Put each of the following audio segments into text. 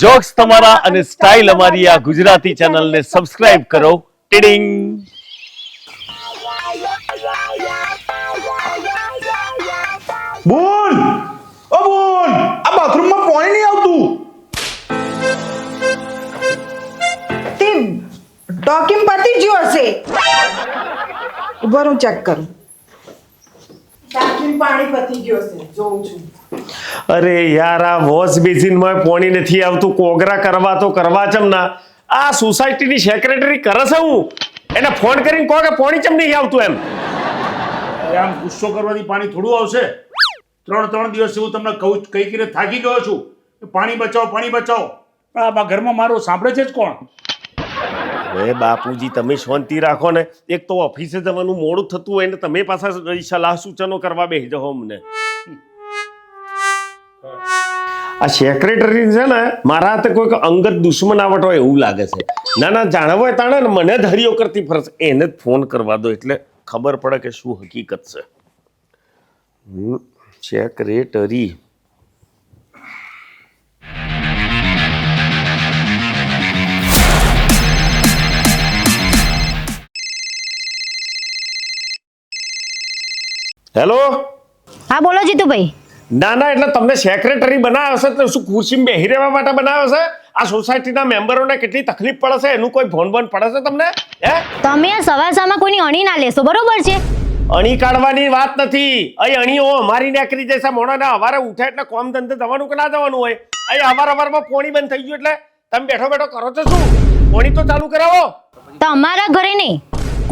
Jokes તમારા અને style અમારી આ ગુજરાતી ચેનલને સબસ્ક્રાઇબ કરો. ટીડિંગ. બોલ. ઓ બોલ. આ બાથરૂમમાં પાણી નહીં આવતું. તે ટોકિંગ પતી ગયો હશે. ઊભા હું ચેક કરું. ટાંકીમાં પાણી પતી ગયો હશે. જોઉં છું. અરે યાર આ વોશ બેસિનમાં પાણી નથી આવતું. કોગરા કરવા તો કરવા ચમ ના. આ સોસાયટીની સેક્રેટરી કરે છે હું. એને ફોન કરીને કહો કે પાણી ચમ નહીં આવતું એમ. આમ ગુસ્સો કરવાથી પાણી થોડું આવશે. ત્રણ ત્રણ દિવસ હું તમને કહું કઈ કઈ થાકી ગયો છું. પાણી બચાવો પાણી બચાવો. પણ આ બા ઘરમાં મારું સાંભળે છે જ કોણ? હવે બાપુજી તમે શાંતિ રાખો ને. એક તો ઓફિસે જવાનું મોડું થતું હોય ને તમે પાછા સલાહ સૂચનો કરવા બેસી જાઓ અમને. આ સેક્રેટરી છે ને, મારા હાથે કોઈક અંગત દુશ્મનાવટ હોય એવું લાગે છે. ના ના જાણવો હોય તાણે ને મને ધરીઓ કરતી ફરશે એને જ ફોન કરવા દો એટલે ખબર પડે કે શું હકીકત છે. સેક્રેટરી હેલો હા, બોલો જીતુભાઈ. ના ના એટલે તમને સેક્રેટરી બનાવ્યો છે તો શું ખુરશી બેહી રહેવા માટે બનાવ્યો છે? આ સોસાયટીના મેમ્બરોને કેટલી તકલીફ પડે છે? એનું કોઈ ફોન બોન પડે છે તમને? હે? તમે આ સવાર સામા કોઈની અણી ના લેશો બરોબર છે? અણી કાઢવાની વાત નથી. અહીં અણીઓ અમારી નીકળી જશે મોણાને હવારે ઉઠે એટલે કોમ ધંધે જવાનું કે ના જવાનું હોય? અહીં અવાર અવારમાં પોણી બંધ થઈ ગયું એટલે તમે બેઠો બેઠો કરો છો શું? પોણી તો ચાલુ કરાવો. તમારા ઘરે નહીં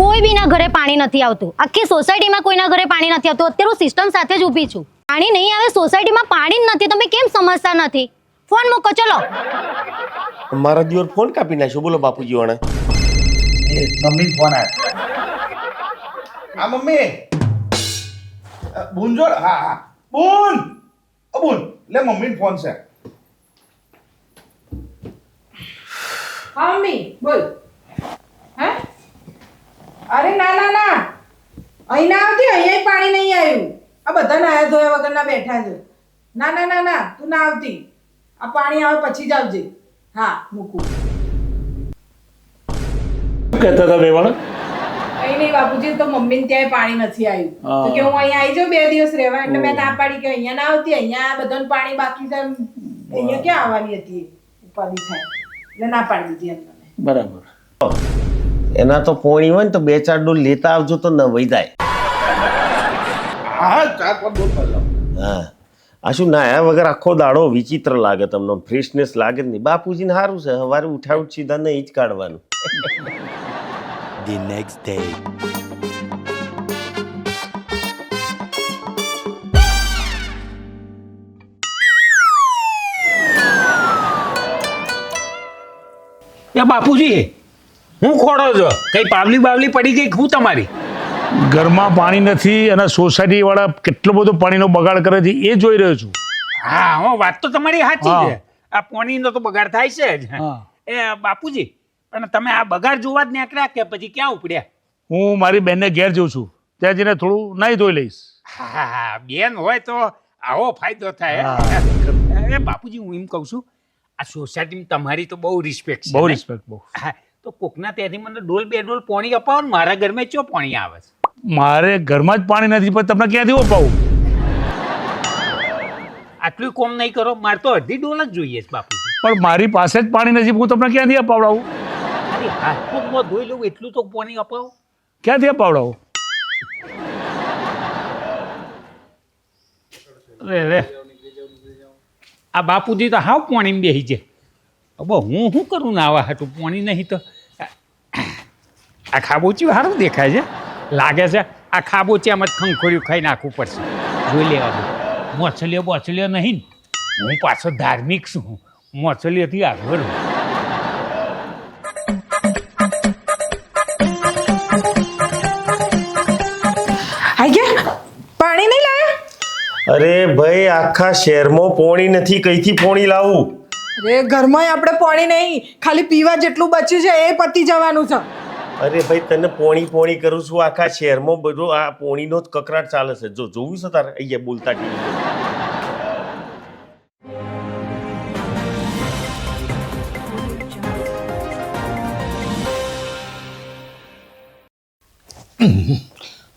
કોઈ બીના ઘરે પાણી નથી આવતું. આખી સોસાયટીમાં કોઈના ઘરે પાણી નથી આવતું. અત્યારે હું સિસ્ટમ સાથે જ ઊભી છું. પાણી નહીં આવે સોસાયટીમાં પાણી જ નથી તમે કેમ સમજતા નથી? ફોન મૂકો ચલો. મારા દિવસ ફોન કાપી નાખ્યો બોલો બાપુજી વાળા મમ્મી ફોન આવ્યો હા મમ્મી. બુંજોળ હા હા. બુન! બુન લે મમ્મી ફોન છે. હા મમ્મી બોલ. હે? અરે ના ના ના. અહીં ના આવતી અહીંયા પાણી નહીં આવ્યું. આ બધા નાયા ધોયા વગરના બેઠા છે. ના ના ના ના તું ના આવતી. આ પાણી આવે પછી જ આવજે. હા મૂકું. કહેતા હતા મેવાણ અહીં નહીં બાપુજી તો મમ્મી ત્યાં પાણી નથી આવ્યું. તો કે હું અહીંયા આવી જાઉં બે દિવસ રહેવા એટલે મેં ના પાડી કે અહીંયા ના આવતી અહીંયા બધાને પાણી બાકી છે અહીંયા ક્યાં આવવાની હતી? ઉપાધિ થાય. એટલે ના પાડી દીધી એમ બરાબર. એના તો પોણી હોય ને તો બે ચાર ડોલ લેતા આવજો તો ન વૈદાય. જાય હા બોલ આ શું નાયા વગર આખો દાડો વિચિત્ર લાગે તમને ફ્રેશનેસ લાગે જ નહીં. બાપુજીને સારું છે સવારે ઉઠા ઉઠ સીધા નહીં જ કાઢવાનું. ધી નેક્સ્ટ ડે યા બાપુજી હું ખોડો છો? કઈ પાવલી બાવલી પડી ગઈ હું તમારી? ઘરમાં પાણી નથી અને સોસાયટી વાળા કેટલો બધો પાણીનો બગાડ કરે છે એ જોઈ રહ્યો છું. હા હો વાત તો તમારી સાચી છે. આ પાણીનો તો બગાડ થાય છે જ. એ બાપુજી અને તમે આ બગાડ જોવા જ નીકળ્યા કે પછી ક્યાં ઉપડ્યા? હું મારી બેનને ઘેર જઉં છું. ત્યાં જઈને થોડું નાહી ધોઈ લઈશ. હા બેન હોય તો આવો ફાયદો થાય. એ બાપુજી હું એમ કહું છું આ સોસાયટીમાં તમારી તો બહુ રિસ્પેક્ટ બહુ રિસ્પેક્ટ બહુ. હા તો કોકના ત્યાંથી મને ડોલ બે ડોલ પાણી અપાવો ને મારા ઘરમાં ચો પાણી આવે છે? મારે ઘરમાં જ પાણી નથી પણ તમને ક્યાંથી અપાવું? આટલું કોમ નહીં કરો મારે તો અડધી ડોલ જ જોઈએ છે બાપુજી. પણ મારી પાસે જ પાણી નથી હું તમને ક્યાંથી અપાવડાવું? અરે હાથ ધોઈ લઉં એટલું તો પાણી અપાવો? ક્યાંથી અપાવડાવું? રે રે. આ બાપુજી તો હાવ પાણી બેસી છે. હવે હું શું કરું ને આવા હાટું? પાણી નહીં તો. આ ખાબોચી સારું દેખાય છે. લાગે છે? આ ખાબોચિયામાં જ ખંખોર્યું ખાઈ નાખવું પડશે. જોઈ લેવાનું દો. મોછલીઓ બોછલીઓ નહીં. ને હું પાછો ધાર્મિક છું. મોછલીઓથી આગળ પાણી નહીં લાવ્યા અરે ભાઈ આખા શહેરમાં પોણી નથી. કઈથી પોણી લાવું? અરે ઘરમાં આપણે પાણી નહીં. ખાલી પીવા જેટલું બચ્યું છે એ પતી જવાનું છે. અરે ભાઈ, તને પોણી પોણી કરું છું આખા શહેરમાં. બધો આ પોણીનો જ કકરાટ ચાલે છે. જો જોયું છે તારે? અહીંયા બોલતા ટીવી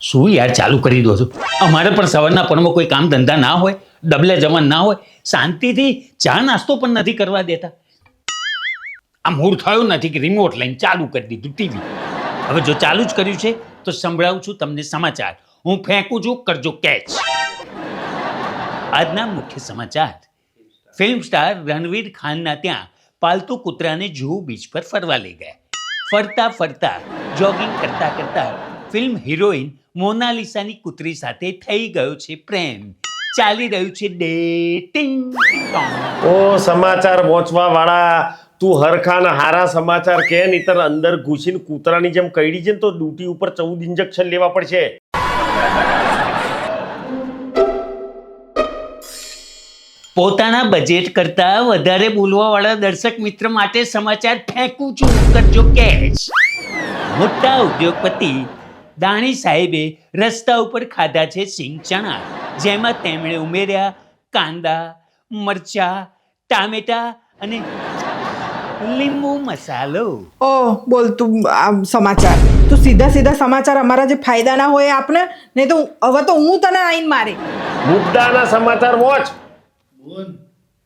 શું યાર, ચાલુ કરી દો છો? અમારે પણ સવારના પણમાં કોઈ કામ ધંધા ના હોય, ડબલે જમણ ના હોય, શાંતિથી ચા નાસ્તો પણ નથી કરવા દેતા. આ મૂળ થયો નથી કે રિમોટ લઈને ચાલુ કરી દીધું ટીવી હવે જો ચાલુ જ કર્યું છે, તો સંભળાવું છું તમને સમાચાર. હું ફેંકું છું, કરજો કેચ. આજના મુખ્ય સમાચાર. ફિલ્મ સ્ટાર રણવીર ખાનના ત્યાં પાલતુ કૂતરાને જુહુ બીચ પર ફરવા લઈ ગયા. ફરતા ફરતા, જોગિંગ કરતા કરતા ફિલ્મ હિરોઈન મોનાલિસાની કૂતરી સાથે થઈ ગયો છે પ્રેમ. ચાલી રહ્યું છે ડેટિંગ ઓ, સમાચાર પહોંચવા વાળા તું હરખાના હારા સમાચાર કે નહીતર અંદર ઘૂસીને કૂતરાની જેમ કઈડી છે ને, તો ડ્યુટી ઉપર ચૌદ ઇન્જેક્શન લેવા પડશે. પોતાના બજેટ કરતા વધારે બોલવા વાળા દર્શક મિત્ર માટે સમાચાર ફેંકું છું, કરજો કેશ મોટા ઉદ્યોગપતિ દાણી સાહેબે રસ્તા ઉપર ખાધા છે સિંગ ચણા જેમાં તેમણે ઉમેર્યા કાંદા, મરચા, ટામેટા અને લીંબુ મસાલો. ઓ બોલ તું આમ સમાચાર. તું સીધા સીધા સમાચાર અમારા જે ફાયદાના હોય આપને? નહીં તો હવે તો હું તને આઈન મારે. મુદ્દાના સમાચાર વોચ બોલ.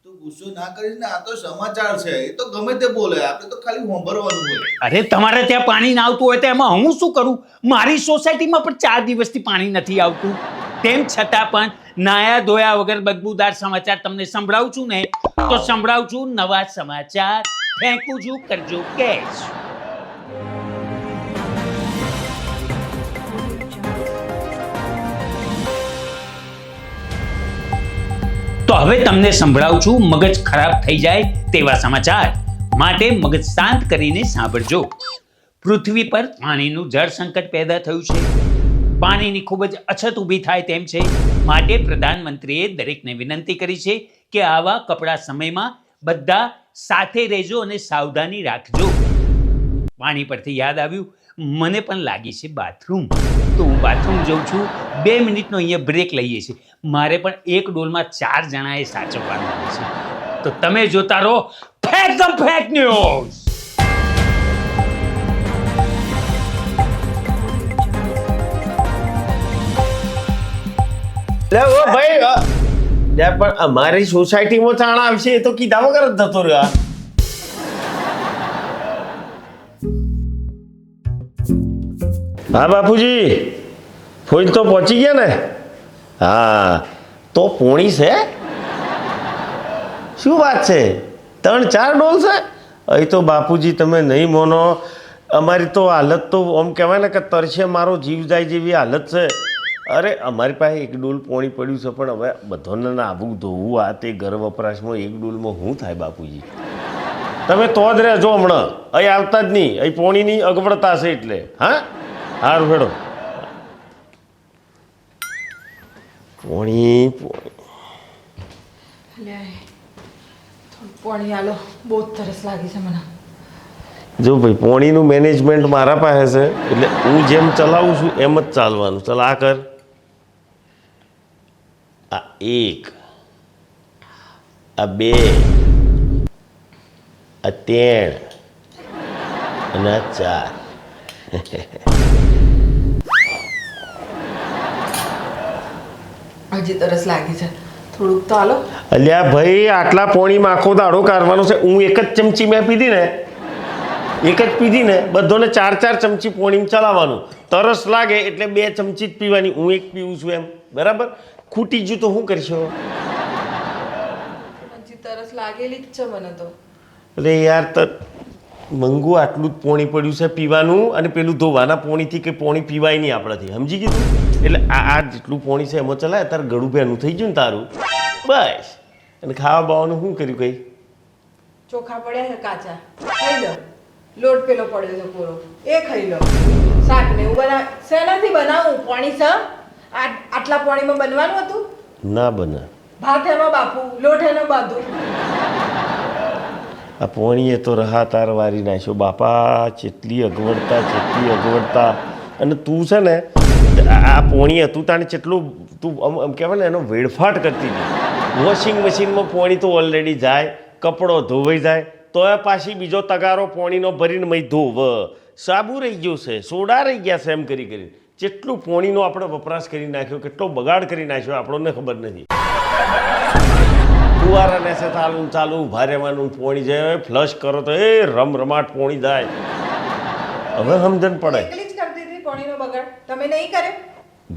તું ગુસ્સો ના કરીશ ને આ તો સમાચાર છે. એ તો ગમે તે બોલે આપણે તો ખાલી સાંભળવાનું હોય. અરે તમારે ત્યાં પાણી ના આવતું હોય તો એમાં હું શું કરું? મારી સોસાયટીમાં પણ ચાર દિવસથી પાણી નથી આવતું. તેમ છતાં પણ નાયા ધોયા વગર બદબૂદાર સમાચાર તમને સંભળાવું છું ને તો સંભળાવું છું નવા સમાચાર. ફેંકું છું કરજો કેશ તો હવે તમને સંભળાવું છું, મગજ ખરાબ થઈ જાય તેવા સમાચાર. માટે મગજ શાંત કરીને સાંભળજો. પૃથ્વી પર પાણીનું જળ સંકટ પેદા થયું છે. પાણીની ખૂબ જ અછત ઊભી થાય તેમ છે. માટે પ્રધાનમંત્રીએ દરેકને વિનંતી કરી છે કે આવા કપડા સમયમાં બધા સાથે રહેજો અને સાવધાની રાખજો. પાણી પરથી યાદ આવ્યું, મને પણ લાગી છે બાથરૂમ તો હું બાથરૂમ જઉં છું, બે મિનિટનો અહીંયા બ્રેક લઈએ છીએ. મારે પણ એક ડોલમાં ચાર જણાએ સાચવવાનું હોય છે. તો તમે જોતા રહો ફેક ફેક ન્યૂઝ ભાઈ લે પણ અમારી સોસાયટીમાં ચાણા આવશે એ તો કીધા વગર જ થતો રહ્યો. હા, બાપુજી. ફોન તો પહોંચી ગયા ને? હા, તો પોણી છે? શું વાત છે? ત્રણ, ચાર ડોલ છે? અહીં તો બાપુજી, તમે નહીં મોનો. અમારી તો હાલત તો આમ કહેવાય ને કે તરશે મારો જીવ જાય જેવી હાલત છે. અરે અમારી પાસે એક ડોલ પોણી પડ્યું છે પણ હવે બધાને આવું ધોવું આ તે ઘર વપરાશમાં એક ડોલમાં હું થાય બાપુજી? તમે તો જ રહેજો હમણાં. અહીં આવતા જ નહીં. અહીં પોણીની અગવડતા છે એટલે. હા? હાર હેડો. પોણી પોણી. પાણી આલો. બહુ તરસ લાગી છે મને. જો ભાઈ પોણીનું મેનેજમેન્ટ મારા પાસે છે એટલે હું જેમ ચલાવું છું એમ જ ચાલવાનું. ચલ આ કર. એક આ બે આ ત્રણ અને આ ચાર. હજી તરસ લાગી છે. થોડુંક તો હાલો અલ્યા ભાઈ આટલા પોણીમાં આખો દાડો કાઢવાનો છે. હું એક જ ચમચી મેં પીધી ને એક જ પીધી ને બધોને ચાર ચાર ચમચી પોણીમાં ચલાવવાનું. તરસ લાગે એટલે બે ચમચી જ પીવાની. હું એક પીવું છું એમ. બરાબર? ખૂટી ગયું તો શું કરશો? હજી તરસ લાગેલી જ છે મને તો. અરે યાર તર મંગુ આટલું જ પોણી પડ્યું છે પીવાનું અને પેલું ધોવાના પોણીથી કે પોણી પીવાય નહીં આપણાથી. સમજી ગયું એટલે આ આ જેટલું પોણી છે એમાં ચલાય તારે ગળું ભેનું થઈ ગયું ને તારું. બસ. અને ખાવા બાવાનું શું કર્યું કઈ? ચોખા પડ્યા છે કાચા. ખાઈ લો. લોટ પેલો પડ્યો છે પૂરો. એ ખાઈ લો. શાક ને એવું બના શેનાથી બનાવું? પાણી આ આટલા પાણીમાં બનવાનું હતું? ના બને. ભાત એનો બાપુ લોટ એનો બાધુ આ પોણીએ તો રહા તાર વારી નાખ્યો. બાપા ચેટલી અગવડતા ચેટલી અગવડતા. અને તું છે ને આ પોણી હતું તાને જેટલું તું આમ આમ કહેવાય ને એનો વેડફાટ કરતી હતી. વોશિંગ મશીનમાં પોણી તો ઓલરેડી જાય કપડો ધોવાઈ જાય તો એ પાછી બીજો તગારો પોણીનો ભરીને મય ધોવ. સાબુ રહી ગયો છે સોડા રહી ગયા છે એમ કરી કરીને. કેટલું પોણીનો આપણે વપરાશ કરી નાખ્યો કેટલો બગાડ કરી નાખ્યો આપણને ખબર નથી. ફુવારા નેસે ચાલુ ચાલું ઊભા રહેવાનું પોણી જાય ફ્લશ કરો તો એ રમ રમાટ પોણી જાય. હવે સમજણ પડે. તમે નહીં કરે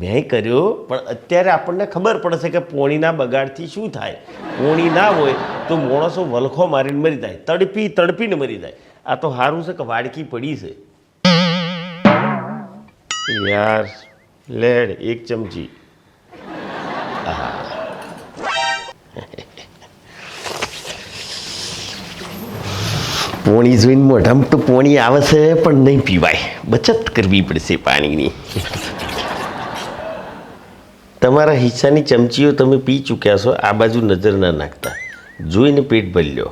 મેં કર્યો પણ અત્યારે આપણને ખબર પડશે કે પોણીના બગાડથી શું થાય. પોણી ના હોય તો માણસો વલખો મારીને મરી જાય તડપી તડપીને મરી જાય. આ તો સારું છે કે વાડકી પડી છે. યાર લેડ એક ચમચી. પોણી જોઈને મોઢામાં તો પોણી આવે છે, પણ નહીં પીવાય. બચત કરવી પડશે પાણીની. તમારા હિસ્સાની ચમચીઓ તમે પી ચૂક્યા છો, આ બાજુ નજર ના નાખતા. જોઈને પેટ ભરી લો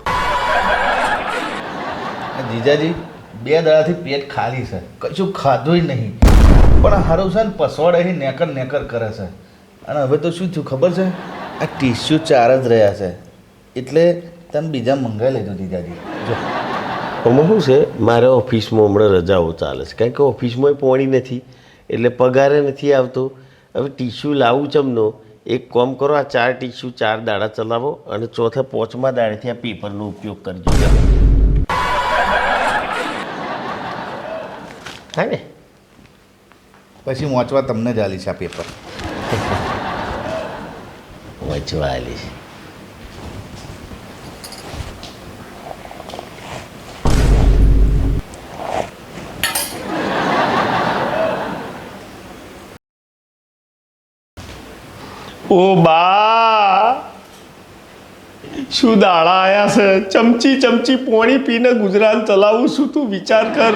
જીજાજી, બે દાડાથી પેટ ખાલી છે. કશું ખાધું નહીં. પણ હારું છે ને પસવાડ અહીં નેકર નેકર કરે છે. અને હવે તો શું થયું ખબર છે? આ ટીસ્યુ ચાર જ રહ્યા છે. એટલે તમે બીજા મંગાવી લેજો જીજાજી જો. શું છે? મારે ઓફિસમાં હમણાં રજાઓ ચાલે છે. કારણ કે ઓફિસમાં પોણી નથી એટલે પગારે નથી આવતો. હવે ટીસ્યુ લાવું ચમનો એક કોમ કરો આ ચાર ટીસ્યુ ચાર દાડા ચલાવો અને ચોથા પોચમા દાડેથી આ પેપરનો ઉપયોગ કરજો. હા ને? પછી વાંચવા તમને જ આલીશ આ પેપર વાંચવા આલીશ. ઓ બા! શું દાડા આયા છે? ચમચી ચમચી પોણી પીને ગુજરાન ચલાવું છું તું વિચાર કર.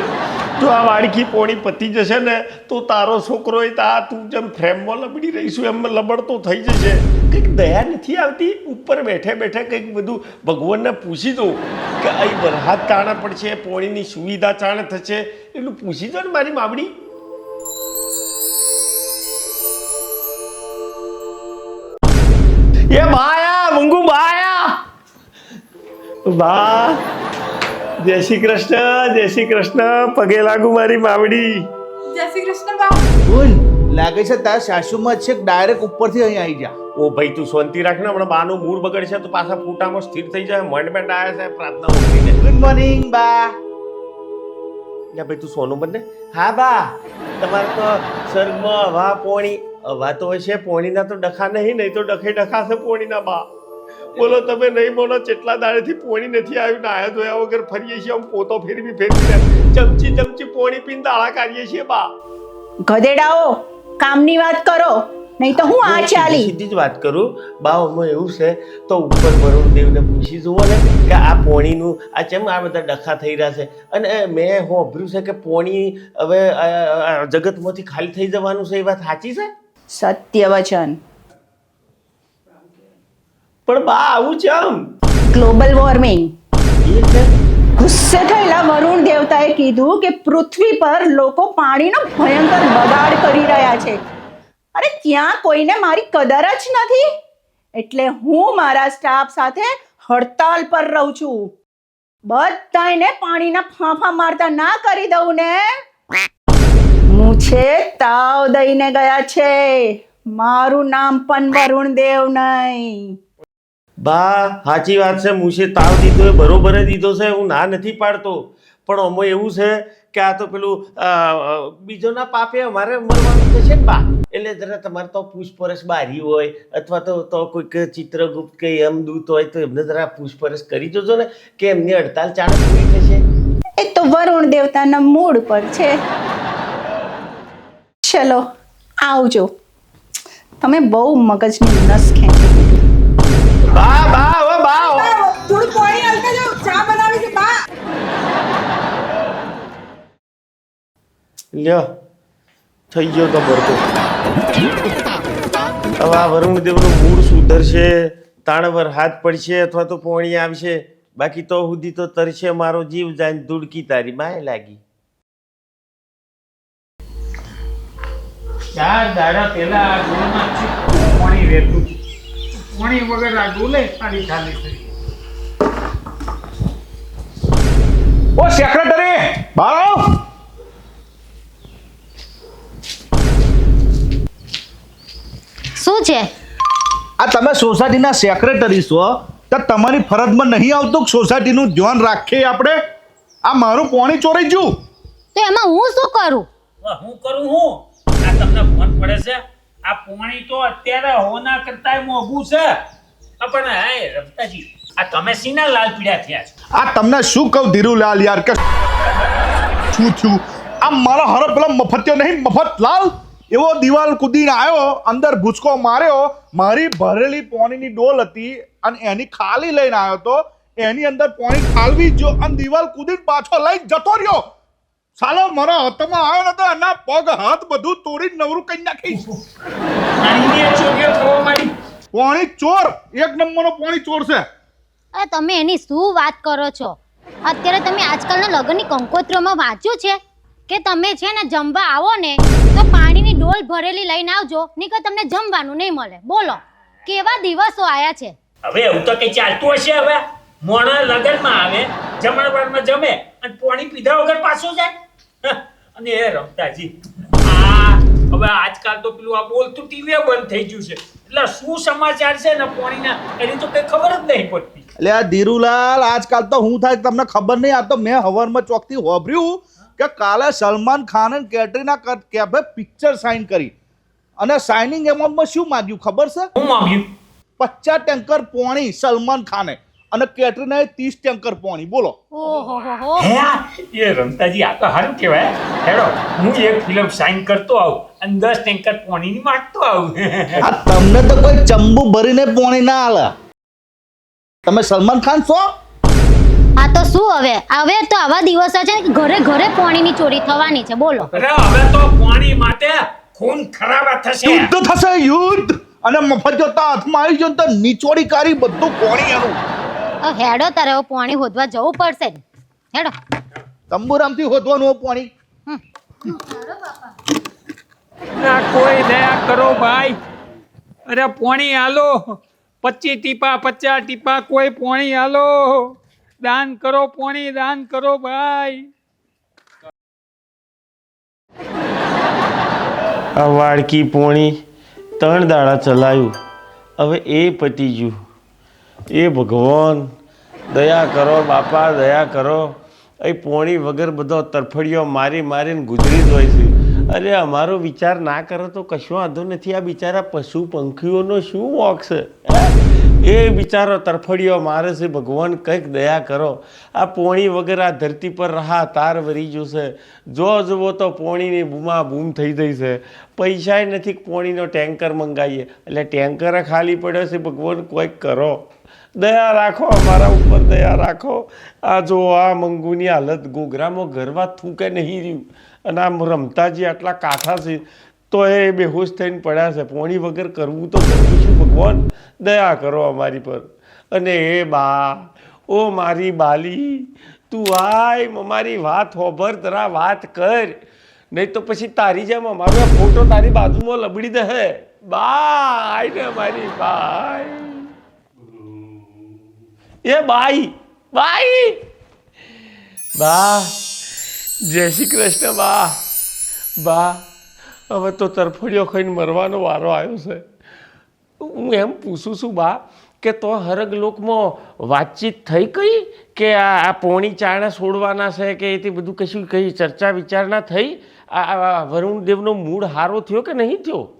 જો આ વાડકી પોણી પતી જશે ને તો તારો છોકરો એ તા તું જેમ ફ્રેમમાં લબડી રહીશું એમ લબડતો થઈ જશે. કંઈક દયા નથી આવતી? ઉપર બેઠે બેઠે કંઈક બધું ભગવાનને પૂછી દઉં કે અહીં વરસાદ ચાણે પડશે, પોણીની સુવિધા ચાણે થશે? એટલું પૂછી દો ને મારી માવડી. એ બાયા, મંગુ બાયા. બા જય શ્રી કૃષ્ણ જય શ્રી કૃષ્ણ. પગે લાગુ મારી માવડી. જય શ્રી કૃષ્ણ બા બોલ લાગે છે તારા સાસુમાં છે ડાયરેક્ટ ઉપરથી અહીં આવી જા. ઓ ભાઈ તું શાંતિ રાખ ને. હમણાં બાનું મૂળ બગડશે તો પાછા ફૂટામાં સ્થિર થઈ જાય. મંડ મંડ આવ્યા છે પ્રાર્થના મોકલીને ગુડ મોર્નિંગ બા. લે ભાઈ તું સોનું બને. હા બા. તમારે તો સ્વર્ગમાં હવા પોણી. હવા તો હશે પોણીના તો ડખા નહીં નહીં તો ડખે ડખાશે પોણીના બા. બોલો તમે નહીં બોલો કેટલા દાડેથી પોણી નથી આવ્યું? નાયા ધોયા વગર ફરીએ છીએ આમ પોતો ફેરવી ફેરવી ચમચી ચમચી પોણી પીને દાળા કાઢીએ છીએ બા. ગધેડાઓ કામની વાત કરો નહીં તો હું આ ચાલી. સીધી જ વાત કરું. બાવમાં એવું છે તો ઉપર વરુણ દેવને પૂછી જુઓ ને કે આ પોણીનું આ ચેમ આ બધા ડખા થઈ રહ્યા છે? અને મેં હોભર્યું છે કે પોણી હવે જગતમાંથી ખાલી થઈ જવાનું છે એ વાત સાચી છે? સત્ય વચન પણ બા આવું ચમ? ગ્લોબલ વોર્મિંગ ગુસ્સે થયેલા વરુણ દેવતાએ કીધું કે પૃથ્વી પર લોકો પાણીનો ભયંકર બગાડ કરી રહ્યા છે. અરે ત્યાં કોઈને મારી કદર જ નથી? એટલે હું મારા સ્ટાફ સાથે હડતાલ પર રહું છું. બધાને પાણીના ફાંફા મારતા ના કરી દઉં ને. મૂછે તાવ દઈને ગયા છે. મારું નામ પણ વરુણ દેવ નહીં. બા, સાચી વાત છે મુશે તાવ દીધો એ બરોબર દીધો છે, હું ના નથી પાડતો. પણ આમાં એવું છે કે આ તો પેલું બીજોના પાપે અમારે મરવાનું છે બા. એટલે જરા તમારે તો પૂછપરછ બારી હોય, અથવા તો તો કોઈક ચિત્રગુપ્ત કે યમદૂત હોય, તો એમને જરા પૂછપરછ કરી જોજો ને, કે એમની હડતાલ ચાલુ થઈ થશે એ તો વરુણ દેવતાના મૂડ પર છે. ચલો, આવજો. તમે બહુ મગજની નસ ખેંચી. બા બા હવે બા બા, થોડું પાણી હાલતા જાઓ. ચા બનાવી છે બા. લ્યો થઈ ગયો તો. ભરતો હવે આ વરુણ દેવનું મૂળ સુધરશે તાણવર હાથ પડશે અથવા તો પોણી આવશે. બાકી તો સુધી તો તરશે મારો જીવ જાય ધૂળકી તારી માય લાગી. ચાર દાડા પહેલા આ ડોલમાં પાણી રહેતું પાણી વગર આ ડોલે તારી ખાલી થઈ ઓ સેક્રેટરી બાળો! શું છે? આ તમે સોસાયટીના સેક્રેટરી છો તો તમારી ફરજમાં નહીં આવતું સોસાયટીનું ધ્યાન રાખીએ આપણે? આ મારું પોણી ચોરાઈ ગયું. તો એમાં હું શું કરું? હું કરું હું? આ તમને ફોન પડે છે? આ પોણી તો અત્યારે હોના કરતાંય મોંઘું છે. પણ હે રમતાજી, આ તમે સીના લાલ પીડા થયા છો? આ તમને શું કહું ધીરુલાલ યાર, કે શું થયું? આ મારા હર પેલા મફત્યો નહીં મફતલાલ એવો દિવાલ કૂદીને આવ્યો, અંદર ભૂચકો માર્યો, મારી ભરેલી પોણીની ડોલ હતી અને એની ખાલી લઈને આવ્યો તો એની અંદર પોણી ખાલવી જો અને દિવાલ કૂદીને પાછો લઈ જતો રહ્યો. સાલો મારા હાથમાં આવ્યો ને તો આના પગ હાથ બધું તોડી નવરું કરી નાખીશ. પોણી ચોર એક નંબરનો પોણી ચોર છે. અરે તમે એની શું વાત કરો છો? અત્યારે તમે આજકાલના લગ્નની કંકોત્રીઓમાં વાંચ્યું છે કે તમે છે ને જમવા આવો ને તો પાણીની ડોલ ભરેલી લઈને આવજો નહીં તમને જમવાનું નહીં મળે. બોલો કેવા દિવસો આયા છે? હવે એવું તો કઈ ચાલતું હશે હવે? મોણા લગ્નમાં આવે જમણવારમાં જમે અને પાણી પીધા વગર પાછો જાય? અને એ રમતાજી. આ હવે આજકાલ તો પેલું આ બોલતું ટીવી બંધ થઈ ગયું છે. એટલે શું સમાચાર છે ને પોણીના? એની તો કઈ ખબર જ નહીં પડતી. એટલે આ ધીરુલાલ આજકાલ તો હું થાય તમને ખબર નહીં આ તો મેં હવનમાં ચોકથી હોભર્યું કે કાલે સલમાન ખાન અને કેટરીના કેફે પિક્ચર સાઇન કરી. અને સાઇનિંગ એમાઉન્ટમાં શું માંગ્યું ખબર છે? શું માંગ્યું? પચાસ ટેન્કર પોણી સલમાન ખાને. અને કેટરીનાએ ત્રીસ ટેન્કર પોણી. બોલો. ઓહો હો હો. હે આ? એ રમતાજી આ તો સારું કહેવાય. હેડો હું એક ફિલ્મ સાઇન કરતો આવું અને દસ ટેન્કર પાણીની માગતો આવું. આ તમને તો કોઈ ચંબુ ભરીને પોણી ના આલે. તમે સલમાન ખાન છો? આ તો શું હવે? હવે તો આવા દિવસો છે કે ઘરે ઘરે પાણીની ચોરી થવાની છે. બોલો. અરે હવે તો પાણી માટે ખૂન ખરાબ થશે. યુદ્ધ થશે યુદ્ધ. અને મફત જોતા હાથમાં આવી જાય ને તો નીચોડી કાઢી બધું પોણી એનું. હવે હેડો તારે હવે પાણી હોદવા જવું પડશે હેડો. તંબુરામથી હોદવાનું હોય પોણી. ના કોઈ દયા કરો ભાઈ. અરે પોણી આલો પચીસ ટીપા પચાસ ટીપા કોઈ પોણી આલો દાન કરો પોણી દાન કરો ભાઈ. આ વાડકી પોણી ત્રણ દાડા ચલાયું. હવે એ પતી ગયું. એ ભગવાન, દયા કરો બાપા, દયા કરો. એ પોણી વગર બધો તરફડીઓ મારી મારીને ગુજરી જ હોય છે. અરે, અમારો વિચાર ના કરો તો કશો વાંધો નથી. આ બિચારા પશુ પંખીઓનો શું વોક છે? એ બિચારો તરફડીઓ મારે છે. ભગવાન, કંઈક દયા કરો. આ પોણી વગર આ ધરતી પર રહા તાર વરી જશે. જો જુઓ તો પોણીની બૂમા બૂમ થઈ જઈ છે. પૈસાય નથી પોણીનો ટેન્કર મંગાવીએ એટલે ટેન્કર ખાલી પડ્યો છે. ભગવાન, કોઈક કરો. દયા રાખો, અમારા ઉપર દયા રાખો. આ જો આ મંગુની હાલત ગોગરામાં ગરવા થૂકે નહીં રહ્યું. અને આમ રમતાજી આટલા કાઠા છે, તો એ બેહોશ થઈને પડ્યા છે. પોણી વગર કરવું તો કરવું છું ભગવાન. દયા કરો અમારી પર. અને એ બા, ઓ મારી બાલી, તું આય અમારી વાત હોભર તરા વાત કર. નહીં તો પછી તારી જેમ અમારો ફોટો તારી બાજુમાં લબડી દે હે બાય ને મારી બાય એ બાઈ બાઈ. બા, જય શ્રી કૃષ્ણ બા. બા, હવે તો તરફડીઓ ખાઈને મરવાનો વારો આવ્યો છે. હું એમ પૂછું છું બા, કે તો હરગ લોકમાં વાતચીત થઈ કઈ? કે આ પોણી ચાણા છોડવાના છે કે એથી બધું કશું કઈ ચર્ચા વિચારણા થઈ? આ વરુણ દેવનો મૂળ હારો થયો કે નહીં થયો?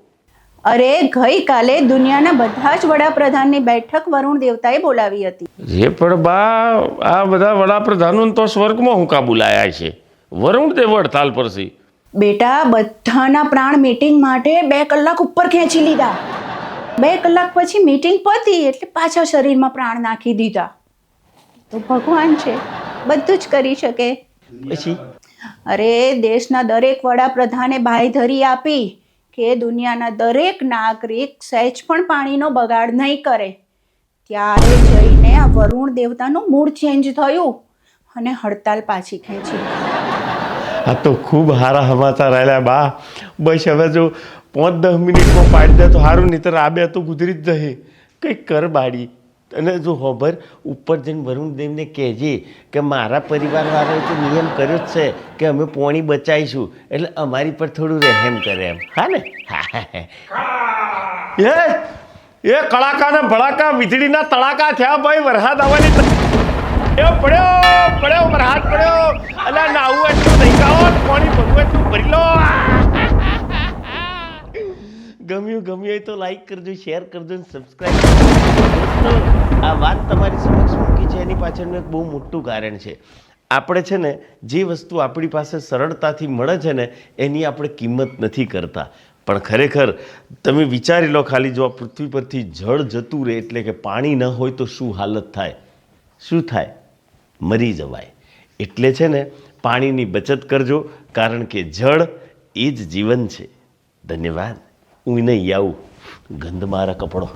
અરે ગઈકાલે દુનિયાના બધા જ વડાપ્રધાનની બેઠક વરુણ દેવતાએ બોલાવી હતી. એ પણ બા આ બધા વડાપ્રધાનો તો સ્વર્ગમાં હું કાબુલાયા છે. વરુણ દેવ હડતાલ પર છે બેટા બધાના પ્રાણ મીટિંગ માટે બે કલાક ઉપર ખેંચી લીધા. બે કલાક પછી મીટિંગ પતી એટલે પાછા શરીરમાં પ્રાણ નાખી દીધા. તો ભગવાન છે બધું જ કરી શકે. પછી? અરે દેશના દરેક વડાપ્રધાને બાંયધરી આપી. કે દુનિયાના દરેક નાગરિક સહેજ પણ પાણીનો બગાડ નહીં કરે. ત્યારે જઈને આ વરુણ દેવતાનું મૂળ ચેન્જ થયું અને હડતાલ પાછી ખેંચી આ તો ખૂબ હારા હમાતા રહેલા બા. બસ હવે જો પાંચ દસ મિનિટમાં પાડી દે તો સારું નહીં તો આ બે તો ગુજરી જ જશે. કંઈક કર બાડી. અને જો હોબર ઉપર જઈને વરુણ દેવને કહેજે કે મારા પરિવારવાળાએ તો નિયમ કર્યો જ છે કે અમે પોણી બચાવીશું. એટલે અમારી પર થોડું રહેમ કરે એમ. હા ને? એ એ કળાકાના ભડાકા વીજળીના તડાકા થયા ભાઈ, વરસાદ આવવાની એ પડ્યો પડ્યો, વરસાદ પડ્યો. અને નાવું એટલું નહીં ગાવો પાણી ભરવું એટલું ભરી લો. ગમ્યું ગમ્યું હોય તો લાઈક કરજો શેર કરજો અને સબસ્ક્રાઈબ આ વાત તમારી સમક્ષ મૂકી છે, એની પાછળનું એક બહુ મોટું કારણ છે. આપણે છે ને, જે વસ્તુ આપણી પાસે સરળતાથી મળે છે ને, એની આપણે કિંમત નથી કરતા. પણ ખરેખર, તમે વિચારી લો ખાલી, જો આ પૃથ્વી પરથી જળ જતું રહે, એટલે કે પાણી ન હોય તો શું હાલત થાય? શું થાય? મરી જવાય. એટલે છે ને, પાણીની બચત કરજો, કારણ કે જળ એ જ જીવન છે. ધન્યવાદ. હું નહીં આવું. ગંધ મારા કપડો.